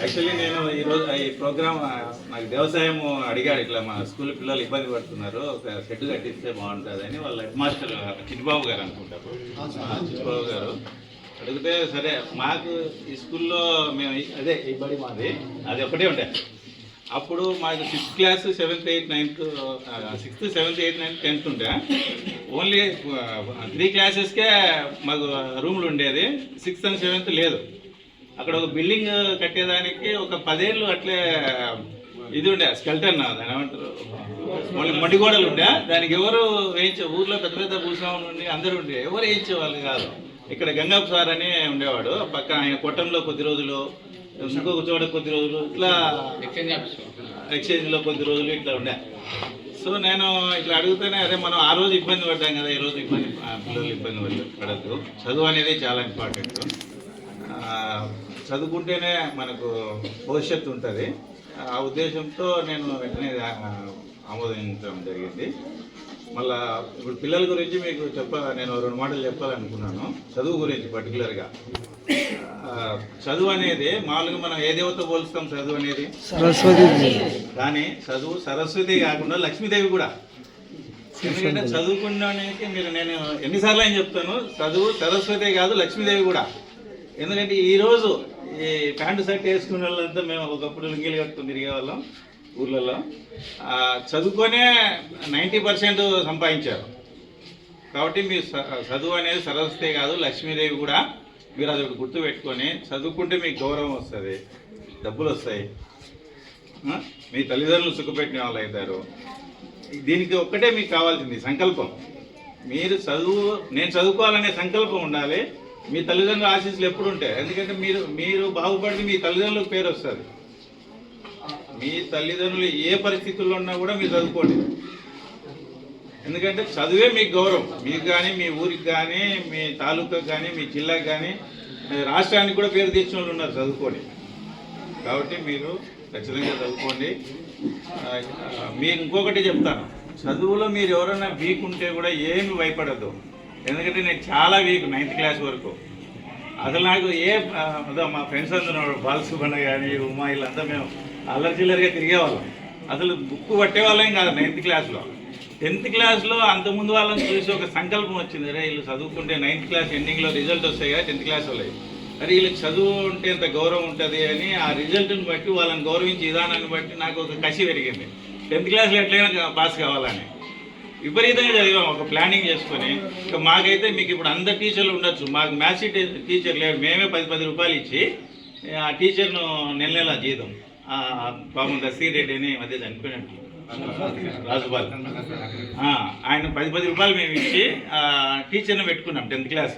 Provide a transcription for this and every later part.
Actually నేను ఈరోజు ఈ ప్రోగ్రామ్ నాకు వ్యవసాయం అడిగాడు ఇట్లా మా స్కూల్ పిల్లలు ఇబ్బంది పడుతున్నారు. ఒక షెడ్ కట్టిస్తే బాగుంటుంది అని వాళ్ళ హెడ్ మాస్టర్ చిట్బాబు గారు అనుకుంటారు చిట్బాబు గారు అడిగితే సరే మాకు ఈ స్కూల్లో మేము అదే ఈ బడి మాది. అది ఒకటే ఉంటాయి అప్పుడు మాకు sixth class seventh eighth ninth sixth seventh eighth ninth tenth ఉండే. ఓన్లీ త్రీ క్లాసెస్కే మాకు రూమ్లు ఉండేది. సిక్స్త్ అండ్ సెవెంత్ లేదు. అక్కడ ఒక బిల్డింగ్ కట్టేదానికి ఒక పదేళ్ళు అట్లే ఇది ఉండే స్కెల్టన్ దాని ఏమంటారు? మళ్ళీ మట్టి గోడలు ఉండే దానికి ఎవరు వేయించే ఊర్లో పెద్ద పెద్ద భూస్వాములు ఉండి అందరూ ఉండే ఎవరు వేయించే వాళ్ళు కాదు. ఇక్కడ గంగాపు సార్ అని ఉండేవాడు పక్కన ఆయన కొట్టంలో కొద్ది రోజులు ఇంకొక చోట కొద్ది రోజులు ఇట్లా ఎక్స్చేంజ్లో కొద్ది రోజులు ఇట్లా ఉండే. సో నేను ఇట్లా అడిగితేనే అదే మనం ఆ రోజు ఇబ్బంది పడ్డాం కదా ఈ రోజు ఇబ్బంది పిల్లలు ఇబ్బంది పడ- పడద్దు. చదువు అనేది చాలా ఇంపార్టెంట్ చదువుకుంటేనే మనకు భవిష్యత్తు ఉంటుంది. ఆ ఉద్దేశంతో నేను వెంటనే ఆమోదించడం జరిగింది. మళ్ళా ఇప్పుడు పిల్లల గురించి మీకు చెప్ప నేను రెండు మాటలు చెప్పాలనుకున్నాను చదువు గురించి పర్టికులర్గా. చదువు అనేది మామూలుగా మనం ఏ దేవత పోలుస్తాం చదువు అనేది? సరస్వతి కానీ చదువు సరస్వతి కాకుండా లక్ష్మీదేవి కూడా. ఎందుకంటే చదువుకున్నానికి మీరు నేను ఎన్నిసార్లు అని చెప్తాను చదువు సరస్వతి కాదు లక్ష్మీదేవి కూడా. ఎందుకంటే ఈరోజు ఈ ప్యాంటు షర్ట్ వేసుకునే వాళ్ళంతా మేము ఒకప్పుడు లుంగీలు కట్టుకుని తిరిగే వాళ్ళం ఊర్లలో చదువుకొనే నైంటీ పర్సెంట్ సంపాదించారు. కాబట్టి మీ చదువు అనేది సరస్వతే కాదు లక్ష్మీదేవి కూడా మీరు అది ఒకటి గుర్తు పెట్టుకొని చదువుకుంటే మీకు గౌరవం వస్తుంది డబ్బులు వస్తాయి. మీ తల్లిదండ్రులు సుఖపెట్టిన వాళ్ళు అవుతారు. దీనికి ఒక్కటే మీకు కావాల్సింది సంకల్పం. మీరు చదువు నేను చదువుకోవాలనే సంకల్పం ఉండాలి. మీ తల్లిదండ్రుల ఆశీస్సులు ఎప్పుడు ఉంటాయి? ఎందుకంటే మీరు మీరు బాగుపడితే మీ తల్లిదండ్రులకు పేరు వస్తుంది. మీ తల్లిదండ్రులు ఏ పరిస్థితుల్లో ఉన్నా కూడా మీరు చదువుకోండి. ఎందుకంటే చదువే మీకు గౌరవం. మీకు కానీ మీ ఊరికి కానీ మీ తాలూకాకి కానీ మీ జిల్లాకు కానీ రాష్ట్రానికి కూడా పేరు తెచ్చిన వాళ్ళు ఉన్నారు చదువుకోండి. కాబట్టి మీరు ఖచ్చితంగా చదువుకోండి. ఆ, మీకు ఇంకొకటి చెప్తాను. చదువులో మీరు ఎవరైనా వీక్ ఉంటే కూడా ఏమి భయపడద్దు. ఎందుకంటే నేను చాలా వీక్ నైన్త్ క్లాస్ వరకు. అసలు నాకు ఏ అదో మా ఫ్రెండ్స్ అందరూ బండ కానీ ఉమా వీళ్ళంతా మేము అల్లరి చిల్లరిగా తిరిగేవాళ్ళం. అసలు బుక్ పట్టేవాళ్ళం కాదు నైన్త్ క్లాస్లో టెన్త్ క్లాస్లో అంతకుముందు వాళ్ళని చూసి ఒక సంకల్పం వచ్చింది. అరే వీళ్ళు చదువుకుంటే నైన్త్ క్లాస్ ఎండింగ్లో రిజల్ట్ వస్తాయి కదా టెన్త్ క్లాస్ వాళ్ళవి. అరే వీళ్ళకి చదువు ఉంటే ఎంత గౌరవం ఉంటుంది అని ఆ రిజల్ట్ని బట్టి వాళ్ళని గౌరవించే విధానాన్ని బట్టి నాకు ఒక కసి పెరిగింది. టెన్త్ క్లాస్లో ఎట్లయినా పాస్ కావాలని. విపరీతంగా చదివాం ఒక ప్లానింగ్ చేసుకొని. ఇక మాకైతే మీకు ఇప్పుడు అందరు టీచర్లు ఉండొచ్చు. మాకు మ్యాథ్స్ టీచర్ లేరు. మేమే పది పది రూపాయలు ఇచ్చి ఆ టీచర్ను నెల నెల జీతం. ఆ, పాపం రెడ్డి అని మధ్య చనిపోయినట్టు రాజుబాల్ ఆయన పది పది రూపాయలు మేము ఇచ్చి టీచర్ని పెట్టుకున్నాం టెన్త్ క్లాస్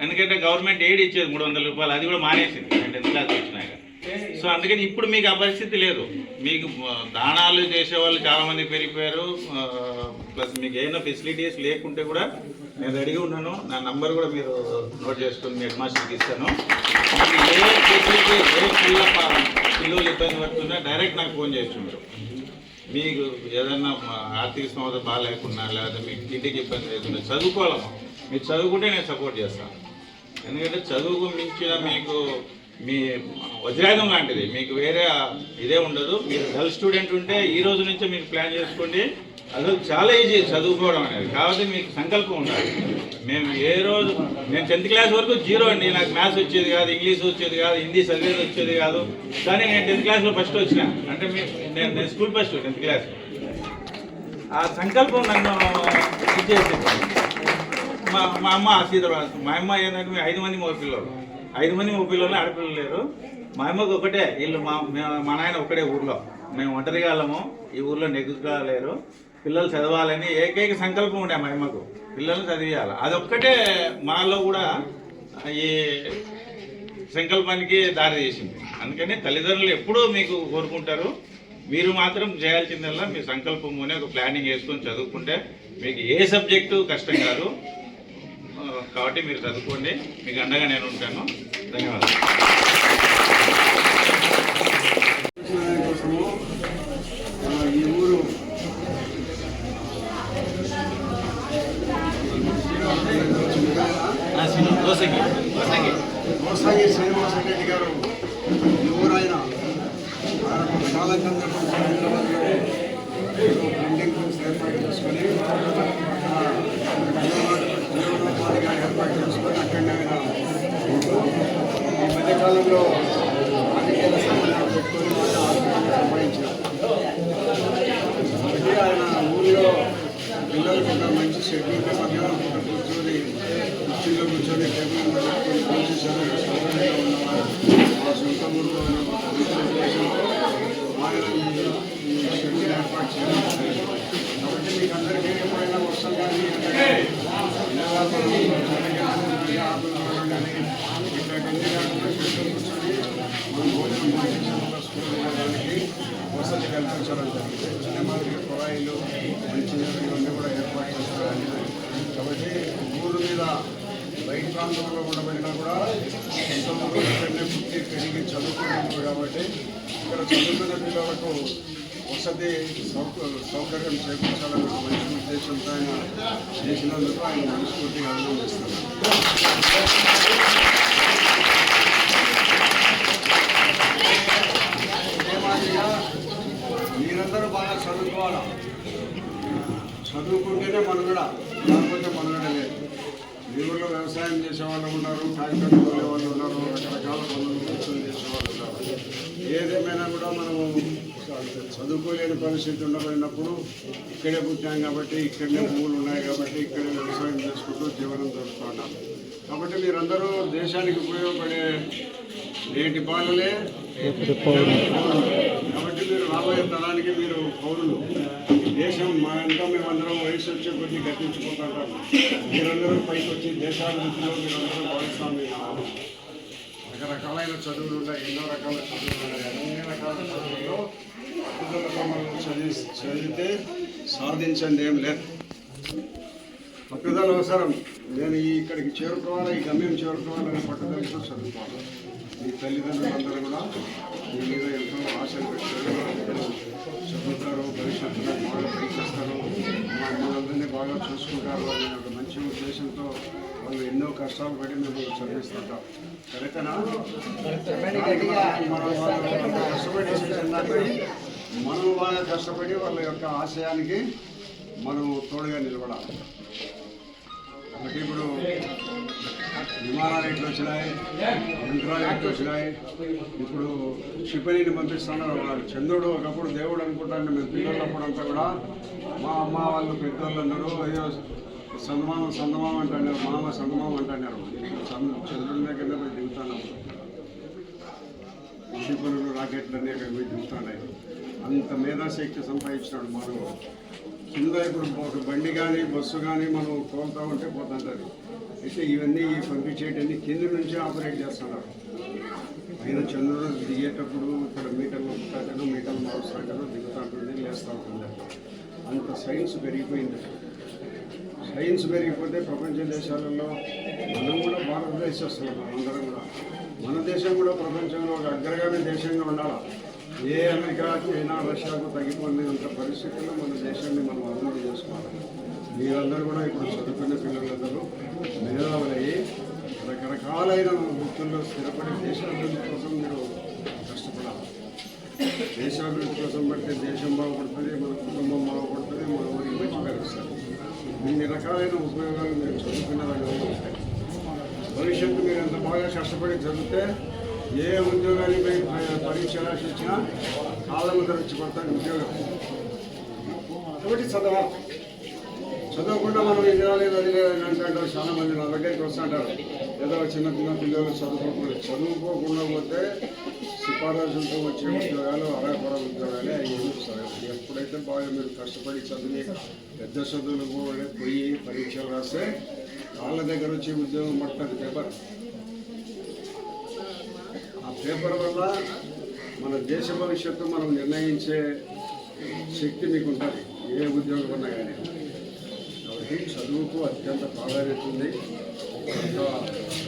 ఎందుకంటే గవర్నమెంట్ ఎయిడ్ ఇచ్చేది మూడు వందల రూపాయలు. అది కూడా మానేసింది. టెన్త్ క్లాస్ వచ్చినాయి సో అందుకని ఇప్పుడు మీకు ఆ పరిస్థితి లేదు. మీకు ఆ, దానాలు చేసేవాళ్ళు చాలామంది పెరిగిపోయారు. ప్లస్ మీకు ఏమైనా ఫెసిలిటీస్ లేకుంటే కూడా నేను రెడీగా ఉన్నాను. నా నంబర్ కూడా మీరు నోట్ చేసుకొని మీ హెడ్ మాస్టర్కి ఇస్తాను ఏ ఫెసిలిటీ ఏ పిల్ల పిల్లలు ఇబ్బంది పడుతున్నా డైరెక్ట్ నాకు ఫోన్ చేస్తున్నారు మీకు ఏదన్నా ఆర్థిక స్థోమత బాగాలేకున్నా లేదా మీకు ఇంటికి ఇబ్బంది లేకుండా చదువుకోవాలమ్మా. మీరు చదువుకుంటే నేను సపోర్ట్ చేస్తాను. ఎందుకంటే చదువుకు మించిన మీకు మీ వజ్రాగం లాంటిది. మీకు వేరే ఇదే ఉండదు. మీరు డల్ స్టూడెంట్ ఉంటే ఈ రోజు నుంచే మీరు ప్లాన్ చేసుకోండి. అసలు చాలా ఈజీ చదువుకోవడం అనేది. కాబట్టి మీకు సంకల్పం ఉండాలి. మేము ఏ రోజు నేను టెన్త్ క్లాస్ వరకు జీరో అండి. నాకు మ్యాథ్స్ వచ్చేది కాదు ఇంగ్లీష్ వచ్చేది కాదు హిందీ చదివేది వచ్చేది కాదు. కానీ నేను టెన్త్ క్లాస్లో ఫస్ట్ వచ్చిన. అంటే మీ నేను నేను స్కూల్ ఫస్ట్ టెన్త్ క్లాస్. ఆ సంకల్పం నన్ను ఇచ్చేసింది మా మా అమ్మ ఆశీర్వాదం. మా అమ్మ ఏంటంటే మేము ఐదు మంది మగ పిల్లలు ఐదు మంది మగ పిల్లలు ఆడపిల్లలు లేరు. మా అమ్మకు ఒకటే వీళ్ళు మా మా నాయన ఒకటే ఊర్లో. మేము ఒంటరిగా వాళ్ళము ఈ ఊర్లో నెగ్గుగా లేరు. పిల్లలు చదవాలని ఏకైక సంకల్పం ఉండే మా అమ్మకు. పిల్లల్ని చదివేయాలి. అదొక్కటే మాలో కూడా ఈ సంకల్పానికి దారి తీసింది. అందుకని తల్లిదండ్రులు ఎప్పుడూ మీకు కోరుకుంటారు మీరు మాత్రం చేయాల్సిందల్లా మీ సంకల్పంలోనే ఒక ప్లానింగ్ వేసుకొని చదువుకుంటే మీకు ఏ సబ్జెక్టు కష్టం కాదు. కాబట్టి మీరు చదువుకోండి. మీకు అండగా నేను ఉంటాను. ధన్యవాదాలు. ఈ ఊరు కోసంగి కోసంగి శ్రీనివాస రెడ్డి గారు ఈ ఊరాయన ఆయన కొంతకాలం కింద హైదరాబాద్లో బిల్డింగ్ ఏర్పాటు చేసుకొని ఈ రాజకీయాల సంబంధాలు పెట్టుకొని బాగా ఆర్థికంగా సంపాదించారు ఆయన ఊళ్ళో పిల్లలకు ఒక మంచి షెడ్యూల్ మధ్యాహ్నం పూట కూర్చొని కుర్చీలో కూర్చొని టేబుల్ పెట్టుకొని ఉన్నవారు మా సొంత ఊళ్ళో ఉన్న మా ఆయన ఈ- షెడ్యూల్ ఏర్పాటు చేయడం కాబట్టి మీకు అందరికీ ఏమైనా వస్తాం కానీ లేదా మనం జరగడానికి ఆపదలు కానీ ఇట్లాంటివన్నీ కాకుండా షెడ్యూల్ కూర్చొని మనం భోజనం చేసి స్కూల్ వెళ్ళడానికి వసతి జరిగింది చిన్న కుళాయిలు మంచినీళ్ళు ఇవన్నీ కూడా ఏర్పాటు చేస్తారని కాబట్టి ఊరు మీద బయట ప్రాంతంలో ఉండబడినా కూడా సొంత ఇక్కడనే పుట్టి పెరిగి చదువుకుంటున్నారు కాబట్టి ఇక్కడ చదువుకున్న పిల్లలకు వసతి సౌకర్యం చేకూర్చాలన్న మంచి ఉద్దేశంతో ఆయన చేసినందుకు ఆయన మనస్ఫూర్తిగా అభినందిస్తున్నాను ఇదే మాదిరిగా మీరందరూ బాగా చదువుకోవాలా చదువుకుంటేనే మనుగడ లేకపోతే మనుగడ లేదు. మీ ఊళ్ళో వ్యవసాయం చేసే వాళ్ళు ఉన్నారు ట్రాక్టర్లు వాళ్ళు ఉన్నారు రకరకాల పనులు కూర్చొని చేసే వాళ్ళు ఉన్నారు. ఏదేమైనా కూడా మనము చదువుకోలేని పరిస్థితి ఉండబడినప్పుడు ఇక్కడే పుట్టాం కాబట్టి ఇక్కడనే భూములు ఉన్నాయి కాబట్టి ఇక్కడే వ్యవసాయం చేసుకుంటూ జీవనం జరుపుతున్నాం కాబట్టి మీరందరూ దేశానికి ఉపయోగపడే నేటి బాలలే కాబట్టి మీరు రాబోయే తరానికి మీరు పౌరులు. దేశం మా ఎంతో మేమందరం వయసు వచ్చే కొద్దీ గట్టించుకుంటాం మీరందరూ పైకి వచ్చి దేశాభివృద్ధిలో మీరందరూ భావిస్తాం కావాలి రకరకాలైన చదువులు ఉన్నాయి ఎన్నో రకాల చదువులు ఉన్నాయి. అన్ని రకాల చదువుల్లో పట్టుదలతో మనం చదివి చదివితే సాధించండి ఏం లేదు. పట్టుదల అవసరం. నేను ఇక్కడికి చేరుకోవాలి? ఈ గమ్యం చేరుకోవాలనే పట్టుదలతో చదువుకోవాలి. మీ తల్లిదండ్రులందరూ కూడా మీ మీద ఎంతో ఆశలు పెట్టారు చదువుతారు భవిష్యత్తులో బాగా పనిచేస్తారు మా అమ్మలందరినీ బాగా చూసుకుంటారు అనే ఒక మంచి ఉద్దేశంతో వాళ్ళు ఎన్నో కష్టాలు పడి మేము చదివిస్తుంటాం కరెక్టేనా మనం వాళ్ళు కష్టపడి మనం బాగా కష్టపడి వాళ్ళ యొక్క ఆశయానికి మనం తోడుగా నిలబడాలి. కాబట్టి ఇప్పుడు విమానాలు ఎట్లు వచ్చినాయి? యంత్రాలు ఎట్లు వచ్చినాయి? ఇప్పుడు క్షిపణిని పంపిస్తున్నారు వాడు చంద్రుడు ఒకప్పుడు దేవుడు అనుకుంటాను మేము పిల్లలప్పుడు అంతా కూడా. మా అమ్మ వాళ్ళు పెద్దోళ్ళందరూ అయ్యో సందమామ సందమామ అంటున్నారు మామ సందమామ అంటున్నారు. చంద్రుడి దగ్గర పోయి దిగుతాను. క్షిపణులు రాకెట్లన్నీ అక్కడ పోయి దిగుతున్నాయి అంత మేధాశక్తి సంపాదించినాడు మనం కింద ఇప్పుడు బండి కానీ బస్సు కానీ మనం తోలుతా ఉంటే పోతుంటుంది. అయితే ఇవన్నీ ఈ కింద నుంచి ఆపరేట్ చేస్తున్నారు. పైన చంద్రుడు దిగేటప్పుడు ఇక్కడ మీటర్లు పుట్టాటను మీటర్లు మారుస్తాంటారు దిగుతా ఉంటుంది లేస్తూ ఉంటుంది అంత సైన్స్ పెరిగిపోయింది. సైన్స్ పెరిగిపోతే ప్రపంచ దేశాలలో మనం కూడా భారతదేశస్తులం అందరం కూడా. మన దేశం కూడా ప్రపంచంలో ఒక అగ్రగామి దేశంగా ఉండాలి? ఏ అమెరికా చైనా రష్యాకు తగ్గిపోయినంత పరిస్థితుల్లో మన దేశాన్ని మనం అభివృద్ధి చేసుకోవాలి. మీరందరూ కూడా ఇప్పుడు చదువుకునే పిల్లలందరూ మేధావులయ్యి రకరకాలైన వృత్తుల్లో స్థిరపడి దేశాభివృద్ధి కోసం మీరు కష్టపడాలి. దేశాభివృద్ధి కోసం పడితే దేశం బాగుపడుతుంది మన కుటుంబం బాగుపడుతుంది మన ఊరికి మంచి పేరు వస్తుంది. ఇన్ని రకాలైన ఉపయోగాలు మీరు చదువుకున్న రంగంలో ఉంటాయి భవిష్యత్తు మీరు ఎంత బాగా కష్టపడి చదివితే ఏ ఉద్యోగానికి పరీక్ష రాసి వచ్చినా కాలం ధరించి పడతాను ఉద్యోగం. కాబట్టి చదవాలి. చదవకుండా మనం ఇది రాలేదు అది లేదని అంటారు. చాలా మంది నా దగ్గరికి వస్తుంటారు. ఏదో చిన్న చిన్న పిల్లలు చదువుకోకుండా చదువుకోకుండా పోతే సిఫారసులతో వచ్చే ఉద్యోగాలు అరకొర ఉద్యోగాలే అవి సార్. ఎప్పుడైతే బాగా మీరు కష్టపడి చదివి పెద్ద చదువులు పోయి పోయి పరీక్షలు రాస్తే వాళ్ళ దగ్గర వచ్చి ఉద్యోగం పడుతుంది పేపర్. ఆ పేపర్ వల్ల మన దేశ భవిష్యత్తు మనం నిర్ణయించే శక్తి మీకు ఉంటుంది ఏ ఉద్యోగం ఉన్నా కానీ. కాబట్టి చదువుకు అత్యంత ప్రాధాన్యత ఉంది. ఇంకా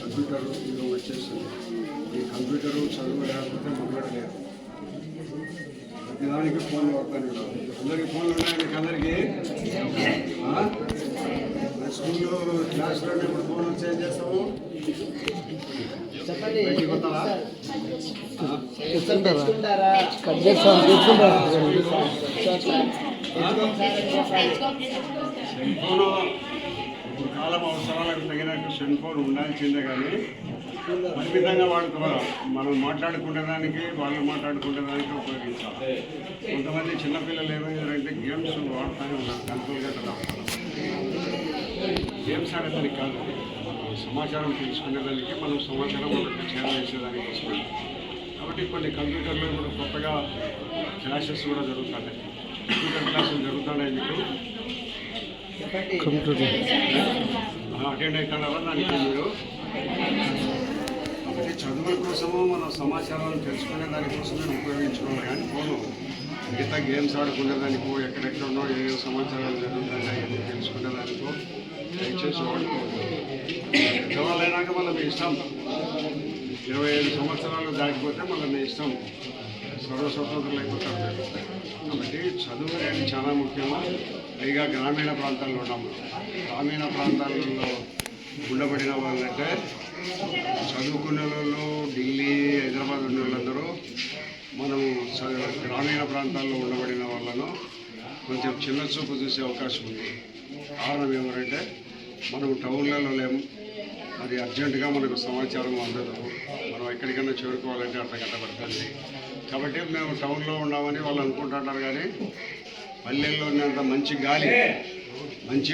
కంప్యూటర్ ఇది వచ్చేసింది. ఈ కంప్యూటరు చదువు లేకపోతే మనుగడ లేదు. ప్రతిదానికి ఫోన్ వాడతాను అందరికి ఫోన్లు ఉన్నాయి మీకు అందరికీ? ఆ? స్కూల్లో క్లాస్లో ఇప్పుడు ఫోన్ వచ్చి ఏం చేస్తాము. చెప్పండి. కట్ చేస్తాం సెల్ ఫోన్ కాలం అవసరాలకు తగినట్టు సెల్ ఫోన్ ఉండాల్సిందే కానీ పరిమితంగా వాడుకోవాలి మనం మాట్లాడుకునే దానికి వాళ్ళు మాట్లాడుకునే దానికి ఉపయోగించాలి. కొంతమంది చిన్నపిల్లలు ఏమైందంటే గేమ్స్ వాడుతూనే ఉన్నారు కంట్రోల్గా కదా గేమ్స్ ఆడేదానికి కాదు సమాచారం తెలుసుకునేదానికి మనం సమాచారం వాళ్ళకి చేరవేసేదానికి వస్తుంది కాబట్టి కొన్ని కంప్యూటర్లో ఇప్పుడు కొత్తగా క్లాసెస్ కూడా జరుగుతున్నాయి. కంప్యూటర్ క్లాసులు జరుగుతున్నాయి మీకు. కంప్యూటర్ అటెండ్ అవుతున్నారా మీరు కాబట్టి చదువుల కోసము మన సమాచారాన్ని తెలుసుకునే దానికోసమే ఉపయోగించుకోవాలి కానీ ఫోను మిగతా గేమ్స్ ఆడుకునే దానికో ఎక్కడెక్కడో ఏ ఏ సమాచారాలు జరుగుతున్నాయి అని తెలుసుకునే దానికో దయచేసి వాడుకోవాలి పెద్దవాళ్ళు అయినాక మళ్ళీ మీ ఇష్టం. ఇరవై ఐదు సంవత్సరాలు దాటిపోతే మళ్ళీ మీ ఇష్టం. సర్వస్వతంత్రులు అయిపోతారు కాబట్టి చదువు అనేది చాలా ముఖ్యము పైగా గ్రామీణ ప్రాంతాల్లో ఉన్నాము గ్రామీణ ప్రాంతాలలో ఉండబడిన వాళ్ళంటే చదువుకునే వాళ్ళు ఢిల్లీ హైదరాబాద్ ఉన్న వాళ్ళందరూ మనం గ్రామీణ ప్రాంతాల్లో ఉండబడిన వాళ్ళను కొంచెం చిన్న చూపు చూసే అవకాశం ఉంది కారణం ఏమంటే మనం టౌన్లలో లేము అది అర్జెంటుగా మనకు సమాచారం అందదు. మనం ఎక్కడికైనా చేరుకోవాలంటే అర్ధ గంట పడుతుంది కాబట్టి మేము టౌన్లో ఉన్నామని వాళ్ళు అనుకుంటుంటారు కానీ పల్లెల్లో ఉన్నంత మంచి గాలి మంచి